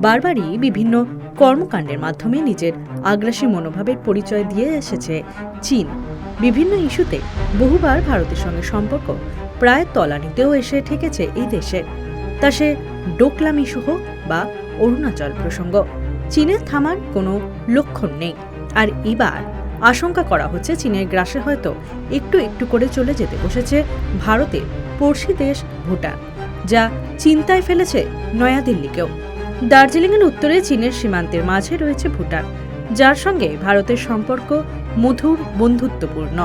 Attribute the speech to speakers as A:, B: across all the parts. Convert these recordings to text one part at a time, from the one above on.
A: বারবারই বিভিন্ন কর্মকাণ্ডের মাধ্যমে নিজের আগ্রাসী মনোভাবের পরিচয় দিয়ে এসেছে চীন। বিভিন্ন ইস্যুতে বহুবার ভারতের সঙ্গে সম্পর্ক প্রায় তলানিতেও এসে ঠেকেছে এই দেশের তা সে ডোকলাম ইস্যু হোক বা অরুণাচল প্রসঙ্গ। চীনের থামার কোনো লক্ষণ নেই। আর এবার আশঙ্কা করা হচ্ছে চীনের গ্রাসে হয়তো একটু একটু করে চলে যেতে বসেছে ভারতের পড়শি দেশ ভুটান, যা চিন্তায় ফেলেছে নয়াদিল্লিকেও। দার্জিলিংয়ের উত্তরে চীনের সীমান্তের মাঝে রয়েছে ভুটান, যার সঙ্গে ভারতের সম্পর্ক মধুর বন্ধুত্বপূর্ণ।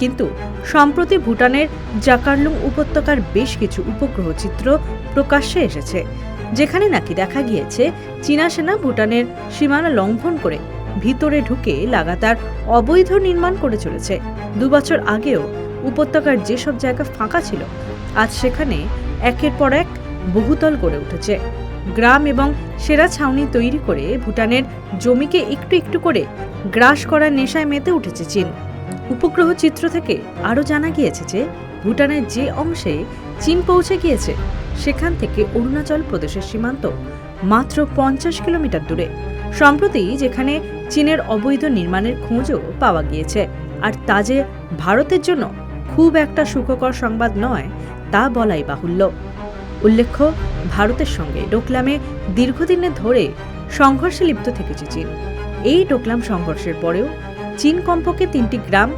A: কিন্তু সম্প্রতি ভুটানের জাকারলুং উপত্যকার বেশ কিছু উপগ্রহ চিত্র প্রকাশ্যে এসেছে, যেখানে নাকি দেখা গিয়েছে চীনা সেনা ভুটানের সীমানা লঙ্ঘন করে ভিতরে ঢুকে লাগাতার অবৈধ নির্মাণ করে চলেছে। দুবছর আগেও উপত্যকার যেসব জায়গা ফাঁকা ছিল, আজ সেখানে একের পর এক বহুতল গড়ে উঠেছে। গ্রাম এবং সেরা ছাউনি তৈরি করে ভুটানের জমিকে একটু একটু করে গ্রাস করার নেশায় মেতে উঠেছে চীন। উপগ্রহ চিত্র থেকে আরও জানা গিয়েছে যে, ভুটানের যে অংশে চীন পৌঁছে গিয়েছে, সেখান থেকে অরুণাচল প্রদেশের সীমান্ত মাত্র পঞ্চাশ কিলোমিটার দূরে। সম্প্রতি যেখানে চীনের অবৈধ নির্মাণের খোঁজও পাওয়া গিয়েছে। আর তা যে ভারতের জন্য খুব একটা সুখকর সংবাদ নয়, তা বলাই বাহুল্য। উল্লেখ্য, ভারতের সঙ্গে ডোকলামে দীর্ঘদিনে ধরে সংঘর্ষে লিপ্ত থেকেছে চীন। এই ডোকলাম সংঘর্ষের পরেও চীন কমপক্ষে তিনটি গ্রাম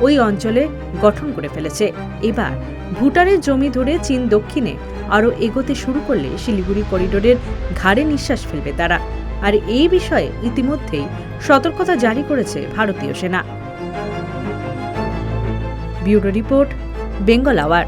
A: ওই অঞ্চলে গঠন করে ফেলেছে। এবার ভুটানের জমি ধরে চীন দক্ষিণে আরও এগোতে শুরু করলে শিলিগুড়ি করিডোরের ঘাড়ে নিঃশ্বাস ফেলবে তারা। আর এই বিষয়ে ইতিমধ্যেই সতর্কতা জারি করেছে ভারতীয় সেনা। Bureau report Bengal hour.